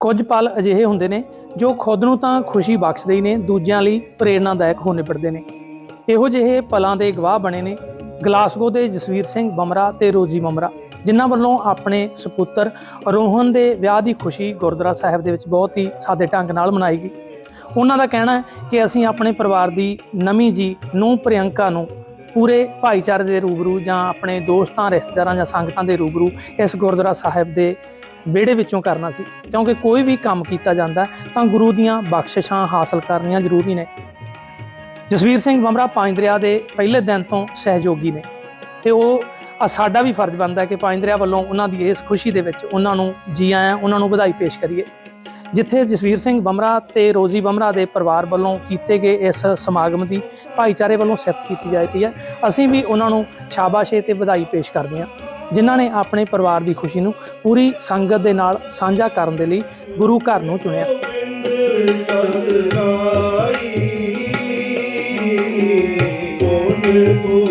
ਕੁਝ ਪਲ ਅਜਿਹੇ ਹੁੰਦੇ ਨੇ ਜੋ ਖੁਦ ਨੂੰ ਤਾਂ ਖੁਸ਼ੀ ਬਖਸ਼ਦੇ ਹੀ ਨੇ, ਦੂਜਿਆਂ ਲਈ ਪ੍ਰੇਰਨਾਦਾਇਕ ਹੋਣੇ ਪੜਦੇ ਨੇ। ਇਹੋ ਜਿਹੇ ਪਲਾਂ ਦੇ ਗਵਾਹ ਬਣੇ ਨੇ ਗਲਾਸਗੋ ਦੇ ਜਸਵੀਰ ਸਿੰਘ ਬਮਰਾ ਤੇ ਰੋਜੀ ਬਮਰਾ, ਜਿਨ੍ਹਾਂ ਵੱਲੋਂ ਆਪਣੇ ਸੁਪੁੱਤਰ ਰੋਹਨ ਦੇ ਵਿਆਹ ਦੀ ਖੁਸ਼ੀ ਗੁਰਦੁਆਰਾ ਸਾਹਿਬ ਦੇ ਵਿੱਚ ਬਹੁਤ ਹੀ ਸਾਦੇ ਢੰਗ ਨਾਲ ਮਨਾਈ ਗਈ। ਉਹਨਾਂ ਦਾ ਕਹਿਣਾ ਹੈ ਕਿ ਅਸੀਂ ਆਪਣੇ ਪਰਿਵਾਰ ਦੀ ਨਵੀਂ ਜੀ ਨੂੰ ਪ੍ਰਿਯੰਕਾ ਨੂੰ ਪੂਰੇ ਭਾਈਚਾਰੇ ਦੇ ਰੂਬਰੂ ਜਾਂ ਆਪਣੇ ਦੋਸਤਾਂ, ਰਿਸ਼ਤੇਦਾਰਾਂ ਜਾਂ ਸੰਗਤਾਂ ਦੇ ਰੂਬਰੂ ਇਸ ਗੁਰਦੁਆਰਾ ਸਾਹਿਬ ਦੇ ਵਿਹੜੇ ਵਿੱਚੋਂ ਕਰਨਾ ਸੀ। ਕਿਉਂਕਿ ਕੋਈ ਵੀ ਕੰਮ ਕੀਤਾ ਜਾਂਦਾ, ਤਾਂ ਗੁਰੂ ਦੀਆਂ ਬਖਸ਼ਿਸ਼ਾਂ ਹਾਸਲ ਕਰਨੀਆਂ ਜ਼ਰੂਰੀ ਨੇ। ਜਸਵੀਰ ਸਿੰਘ ਬਮਰਾ ਪੰਜ ਦਰਿਆ ਦੇ ਪਹਿਲੇ ਦਿਨ ਤੋਂ ਸਹਿਯੋਗੀ ਨੇ। ਤੇ ਉਹ ਸਾਡਾ ਵੀ ਫਰਜ਼ ਬਣਦਾ ਕਿ ਪੰਜ ਦਰਿਆ ਵੱਲੋਂ ਉਹਨਾਂ ਦੀ ਇਸ ਖੁਸ਼ੀ ਦੇ ਵਿੱਚ ਉਹਨਾਂ ਨੂੰ ਜੀ ਆਇਆਂ, ਉਹਨਾਂ ਨੂੰ ਵਧਾਈ ਪੇਸ਼ ਕਰੀਏ। ਜਿੱਥੇ ਜਸਵੀਰ ਸਿੰਘ ਬਮਰਾ ਤੇ ਰੋਜੀ ਬਮਰਾ ਦੇ ਪਰਿਵਾਰ ਵੱਲੋਂ ਕੀਤੇ ਗਏ ਇਸ ਸਮਾਗਮ ਦੀ ਭਾਈਚਾਰੇ ਵੱਲੋਂ ਸਿਫਤ ਕੀਤੀ ਜਾਂਦੀ ਹੈ। ਅਸੀਂ ਵੀ ਉਹਨਾਂ ਨੂੰ ਸ਼ਾਬਾਸ਼ੇ ਤੇ ਵਧਾਈ ਪੇਸ਼ ਕਰਦੇ ਹਾਂ। ਜਿਨ੍ਹਾਂ ਨੇ ਆਪਣੇ ਪਰਿਵਾਰ ਦੀ ਖੁਸ਼ੀ ਨੂੰ ਪੂਰੀ ਸੰਗਤ ਦੇ ਨਾਲ ਸਾਂਝਾ ਕਰਨ ਦੇ ਲਈ ਗੁਰੂ ਘਰ ਨੂੰ ਚੁਣਿਆ। ਗੁਰੂ ਨਾਨਕ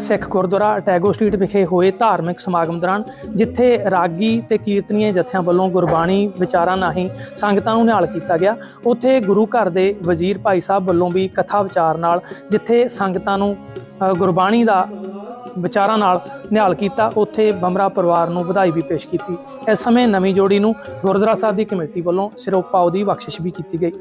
ਸਿੱਖ ਗੁਰਦੁਆਰਾ ਅਟੈਗੋ ਸਟਰੀਟ ਵਿਖੇ ਹੋਏ ਧਾਰਮਿਕ ਸਮਾਗਮ ਦੌਰਾਨ, ਜਿੱਥੇ ਰਾਗੀ ਤੇ ਕੀਰਤਨੀਏ ਜਥਿਆਂ ਵੱਲੋਂ ਗੁਰਬਾਣੀ ਵਿਚਾਰਾਂ ਰਾਹੀਂ ਸੰਗਤਾਂ ਨੂੰ ਨਿਹਾਲ ਕੀਤਾ ਗਿਆ। ਉੱਥੇ ਗੁਰੂ ਘਰ ਦੇ ਵਜ਼ੀਰ ਭਾਈ ਸਾਹਿਬ ਵੱਲੋਂ ਵੀ ਕਥਾ ਵਿਚਾਰ ਨਾਲ, ਜਿੱਥੇ ਸੰਗਤਾਂ ਨੂੰ ਗੁਰਬਾਣੀ ਦਾ ਵਿਚਾਰਾਂ ਨਾਲ ਨਿਹਾਲ ਕੀਤਾ, ਉੱਥੇ ਬਮਰਾ ਪਰਿਵਾਰ ਨੂੰ ਵਧਾਈ ਵੀ ਪੇਸ਼ ਕੀਤੀ। ਇਸ ਸਮੇਂ ਨਵੀਂ ਜੋੜੀ ਨੂੰ ਗੁਰਦੁਆਰਾ ਸਾਹਿਬ ਦੀ ਕਮੇਟੀ ਵੱਲੋਂ ਸਿਰੋਪਾਓ ਦੀ ਬਖਸ਼ਿਸ਼ ਵੀ ਕੀਤੀ ਗਈ।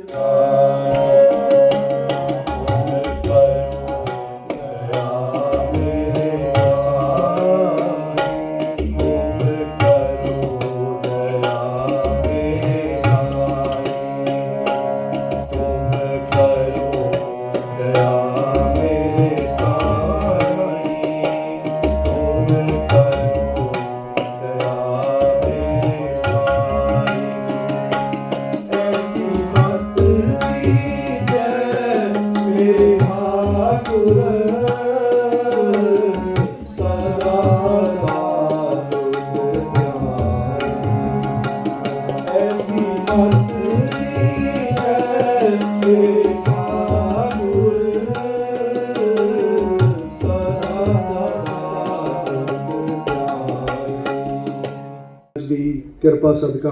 ਕਿਰਪਾ ਸਦਕਾ।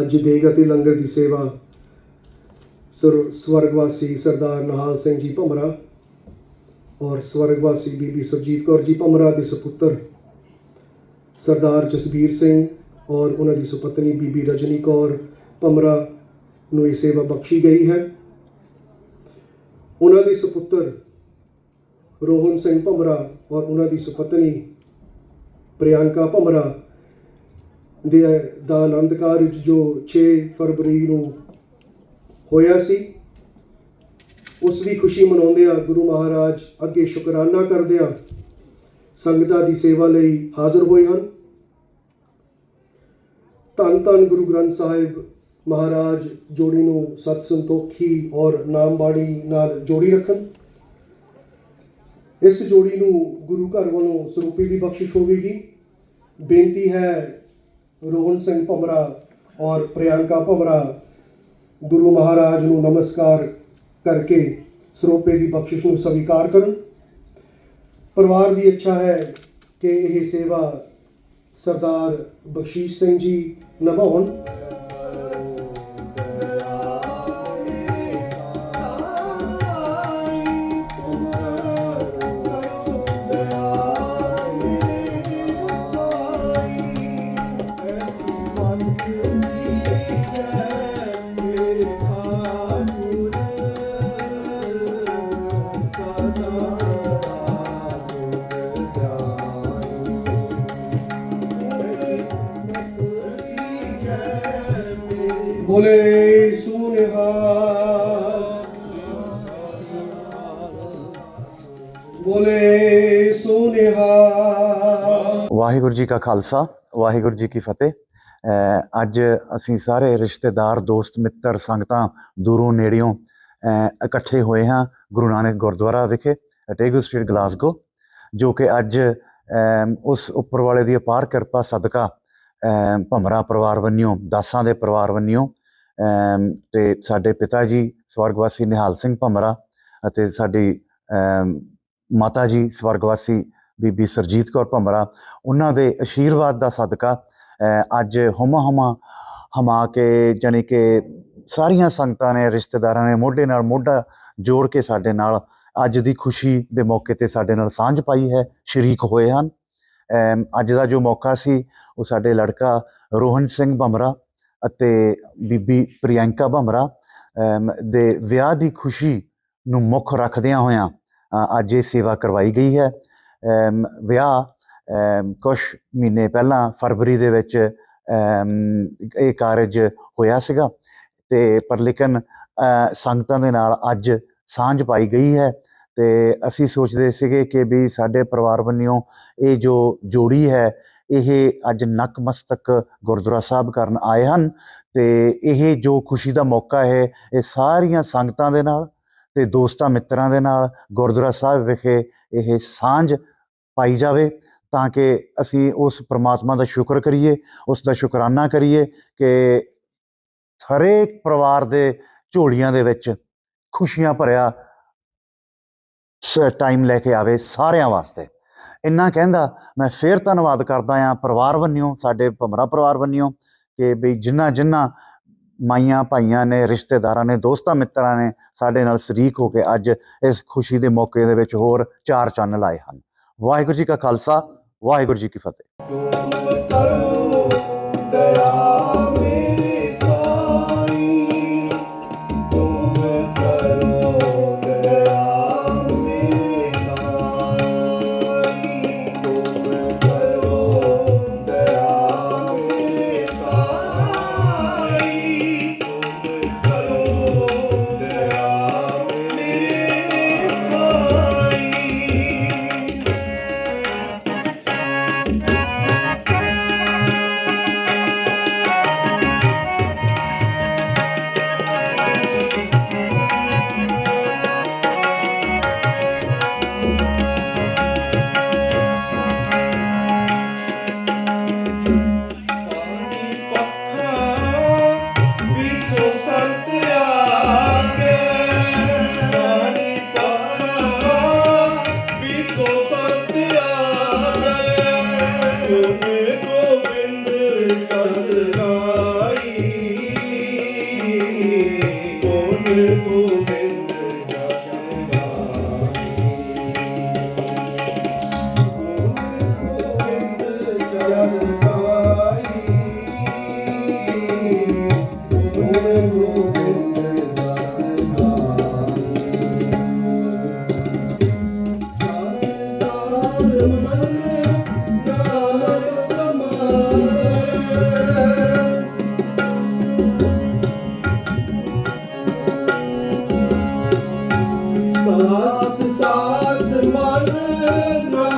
ਅੱਜ ਦੇਗ ਅਤੇ ਲੰਗਰ ਦੀ ਸੇਵਾ। ਸਰ, ਸਵਰਗਵਾਸੀ ਸਰਦਾਰ ਨਿਹਾਲ ਸਿੰਘ ਜੀ ਭਮਰਾ ਔਰ ਸਵਰਗਵਾਸੀ ਬੀਬੀ ਸੁਰਜੀਤ ਕੌਰ ਜੀ ਭਮਰਾ ਦੇ ਸੁਪੁੱਤਰ ਸਰਦਾਰ ਜਸਬੀਰ ਸਿੰਘ ਔਰ ਉਹਨਾਂ ਦੀ ਸੁਪਤਨੀ ਬੀਬੀ ਰਜਨੀ ਕੌਰ ਭਮਰਾ ਨੂੰ ਇਹ ਸੇਵਾ ਬਖਸ਼ੀ ਗਈ ਹੈ। ਉਹਨਾਂ ਦੇ ਸੁਪੁੱਤਰ ਰੋਹਨ ਸਿੰਘ ਭਮਰਾ ਔਰ ਉਹਨਾਂ ਦੀ ਸੁਪਤਨੀ ਪ੍ਰਿਯੰਕਾ ਭਮਰਾ ਦੇ, ਦਾ ਆਨੰਦ ਕਾਰਜ ਜੋ 6 ਫਰਵਰੀ ਨੂੰ ਹੋਇਆ ਸੀ, ਉਸ ਦੀ ਖੁਸ਼ੀ ਮਨਾਉਂਦੇ ਆ ਗੁਰੂ ਮਹਾਰਾਜ, ਅੱਗੇ ਸ਼ੁਕਰਾਨਾ ਕਰਦੇ ਆ। ਸੰਗਤਾਂ ਦੀ ਸੇਵਾ ਲਈ ਹਾਜ਼ਰ ਹੋਏ ਹਨ। ਧੰਨ ਧੰਨ ਗੁਰੂ ਗ੍ਰੰਥ ਸਾਹਿਬ ਮਹਾਰਾਜ, ਜੋੜੀ ਨੂੰ ਸਤ ਸੰਤੋਖੀ ਔਰ ਨਾਮ ਬਾਣੀ ਨਾਲ ਜੋੜੀ ਰੱਖਣ। ਇਸ ਜੋੜੀ ਨੂੰ ਗੁਰੂ ਘਰ ਵੱਲੋਂ ਸਰੂਪੀ ਦੀ ਬਖਸ਼ਿਸ਼ ਹੋਵੇਗੀ। ਬੇਨਤੀ ਹੈ ਰੋਹਨ ਸਿੰਘ ਭਮਰਾ ਔਰ ਪ੍ਰਿਯੰਕਾ ਭਮਰਾ ਗੁਰੂ ਮਹਾਰਾਜ ਨੂੰ ਨਮਸਕਾਰ ਕਰਕੇ ਸਰੋਪੇ ਦੀ ਬਖਸ਼ਿਸ਼ ਨੂੰ ਸਵੀਕਾਰ ਕਰਨ ਪਰਿਵਾਰ ਦੀ ਇੱਛਾ ਹੈ ਕਿ ਇਹ ਸੇਵਾ ਸਰਦਾਰ ਬਖਸ਼ੀਸ਼ ਸਿੰਘ ਜੀ ਨਿਭਾਉਣ। ਬੋਲੇ ਸੂਨਿਹਾਲ ਬੋਲੇ ਸੂਨਿਹਾਲ ਵਾਹਿਗੁਰੂ ਜੀ ਕਾ ਖਾਲਸਾ ਵਾਹਿਗੁਰੂ ਜੀ ਕੀ ਫਤਿਹ ਅਹ ਅੱਜ ਅਸੀਂ ਸਾਰੇ ਰਿਸ਼ਤੇਦਾਰ ਦੋਸਤ ਮਿੱਤਰ ਸੰਗਤਾਂ ਦੂਰੋਂ ਨੇੜਿਓਂ ਅਹ ਇਕੱਠੇ ਹੋਏ ਹਾਂ ਗੁਰੂ ਨਾਨਕ ਗੁਰਦੁਆਰਾ ਵਿਖੇ ਟੇਗੂ ਸਟਰੀਟ ਗਲਾਸਗੋ, ਜੋ ਕਿ ਅੱਜ ਉਸ ਉੱਪਰ ਵਾਲੇ ਦੀ ਅਪਾਰ ਕਿਰਪਾ ਸਦਕਾ, ਅਮ ਭਮਰਾ ਪਰਿਵਾਰ ਵੰਨਿਓ, ਦਾਸਾਂ ਦੇ ਪਰਿਵਾਰ ਵੰਨਿਓ, ਅਮ, ਤੇ ਸਾਡੇ ਪਿਤਾ ਜੀ ਸਵਰਗਵਾਸੀ ਨਿਹਾਲ ਸਿੰਘ ਭਮਰਾ ਅਤੇ ਸਾਡੀ ਮਾਤਾ ਜੀ ਸਵਰਗਵਾਸੀ ਬੀਬੀ ਸਰਜੀਤ ਕੌਰ ਭਮਰਾ ਉਹਨਾਂ ਦੇ ਆਸ਼ੀਰਵਾਦ ਦਾ ਸਦਕਾ ਅੱਜ ਹੁਮਾ ਹੁਮਾ ਹਮਾ ਕੇ ਜਾਣੀ ਕਿ ਸਾਰੀਆਂ ਸੰਗਤਾਂ ਨੇ, ਰਿਸ਼ਤੇਦਾਰਾਂ ਨੇ ਮੋਢੇ ਨਾਲ ਮੋਢਾ ਜੋੜ ਕੇ ਸਾਡੇ ਨਾਲ ਅੱਜ ਦੀ ਖੁਸ਼ੀ ਦੇ ਮੌਕੇ ਤੇ ਸਾਡੇ ਨਾਲ ਸਾਂਝ ਪਾਈ ਹੈ, ਸ਼ਰੀਕ ਹੋਏ ਹਨ। ਅੱਜ ਦਾ ਜੋ ਮੌਕਾ ਸੀ, ਉਹ ਸਾਡੇ ਲੜਕਾ ਰੋਹਨ ਸਿੰਘ ਭਮਰਾ ਅਤੇ ਬੀਬੀ ਪ੍ਰਿਯੰਕਾ ਭਮਰਾ ਦੇ ਵਿਆਹ ਦੀ ਖੁਸ਼ੀ ਨੂੰ ਮੁੱਖ ਰੱਖਦਿਆਂ ਹੋਇਆਂ ਅੱਜ ਇਹ ਸੇਵਾ ਕਰਵਾਈ ਗਈ ਹੈ। ਵਿਆਹ, ਅਮ ਕੁਝ ਮਹੀਨੇ ਪਹਿਲਾਂ ਫਰਵਰੀ ਦੇ ਵਿੱਚ ਇਹ ਕਾਰਜ ਹੋਇਆ ਸੀਗਾ। ਤੇ ਪਰ ਲੇਕਿਨ ਸੰਗਤਾਂ ਦੇ ਨਾਲ ਅੱਜ ਸਾਂਝ ਪਾਈ ਗਈ ਹੈ ਤੇ ਅਸੀਂ ਸੋਚਦੇ ਸੀਗੇ ਕਿ ਵੀ ਸਾਡੇ ਪਰਿਵਾਰ ਵੱਲੋਂ ਇਹ ਜੋ ਜੋੜੀ ਹੈ, ਇਹ ਅੱਜ ਨਕਮਸਤਕ ਗੁਰਦੁਆਰਾ ਸਾਹਿਬ ਕਰਨ ਆਏ ਹਨ ਤੇ ਇਹ ਜੋ ਖੁਸ਼ੀ ਦਾ ਮੌਕਾ ਹੈ, ਇਹ ਸਾਰੀਆਂ ਸੰਗਤਾਂ ਦੇ ਨਾਲ ਤੇ ਦੋਸਤਾਂ ਮਿੱਤਰਾਂ ਦੇ ਨਾਲ ਗੁਰਦੁਆਰਾ ਸਾਹਿਬ ਵਿਖੇ ਇਹ ਸਾਂਝ ਪਾਈ ਜਾਵੇ ਤਾਂ ਕਿ ਅਸੀਂ ਉਸ ਪ੍ਰਮਾਤਮਾ ਦਾ ਸ਼ੁਕਰ ਕਰੀਏ, ਉਸ ਦਾ ਸ਼ੁਕਰਾਨਾ ਕਰੀਏ ਕਿ ਹਰੇਕ ਪਰਿਵਾਰ ਦੇ ਝੋਲੀਆਂ ਦੇ ਵਿੱਚ ਖੁਸ਼ੀਆਂ ਭਰਿਆ ਟਾਈਮ ਲੈ ਕੇ ਆਵੇ ਸਾਰਿਆਂ ਵਾਸਤੇ। ਇੰਨਾ ਕਹਿੰਦਾ, ਮੈਂ ਫੇਰ ਧੰਨਵਾਦ ਕਰਦਾ ਆ ਪਰਿਵਾਰ ਵੱਲੋਂ, ਸਾਡੇ ਭਮਰਾ ਪਰਿਵਾਰ ਵੱਲੋਂ ਕਿ ਵੀ ਜਿੰਨਾ ਜਿੰਨਾ ਮਾਈਆਂ ਭਾਈਆਂ ਨੇ, ਰਿਸ਼ਤੇਦਾਰਾਂ ਨੇ, ਦੋਸਤਾਂ ਮਿੱਤਰਾਂ ਨੇ ਸਾਡੇ ਨਾਲ ਸ਼ਰੀਕ ਹੋ ਕੇ ਅੱਜ ਇਸ ਖੁਸ਼ੀ ਦੇ ਮੌਕੇ ਦੇ ਵਿੱਚ ਹੋਰ ਚਾਰ ਚੰਨ ਲਾਏ ਹਨ। ਵਾਹਿਗੁਰੂ ਜੀ ਕਾ ਖਾਲਸਾ, ਵਾਹਿਗੁਰੂ ਜੀ ਕੀ ਫਤਿਹ। Good.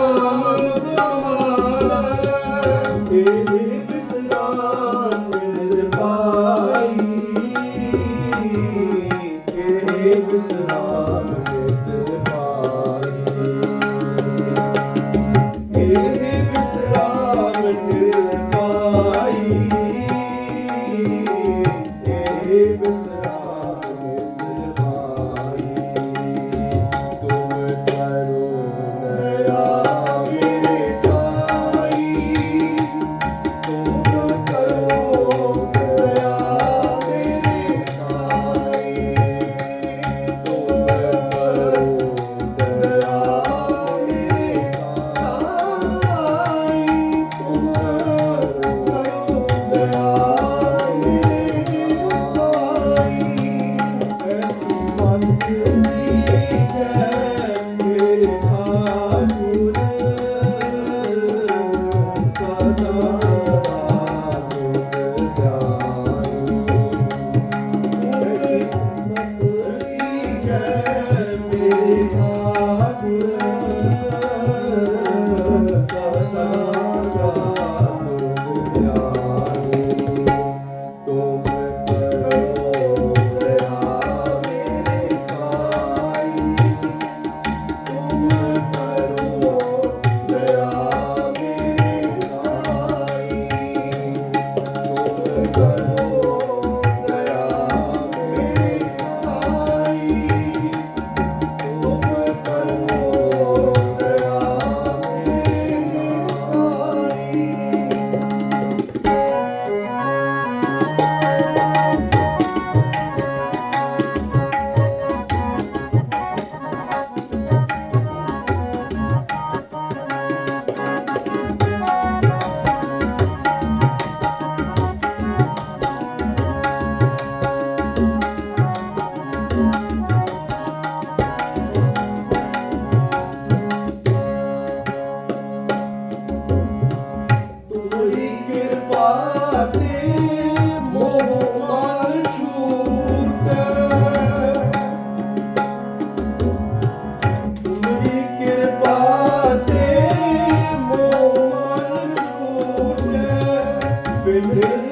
Amen.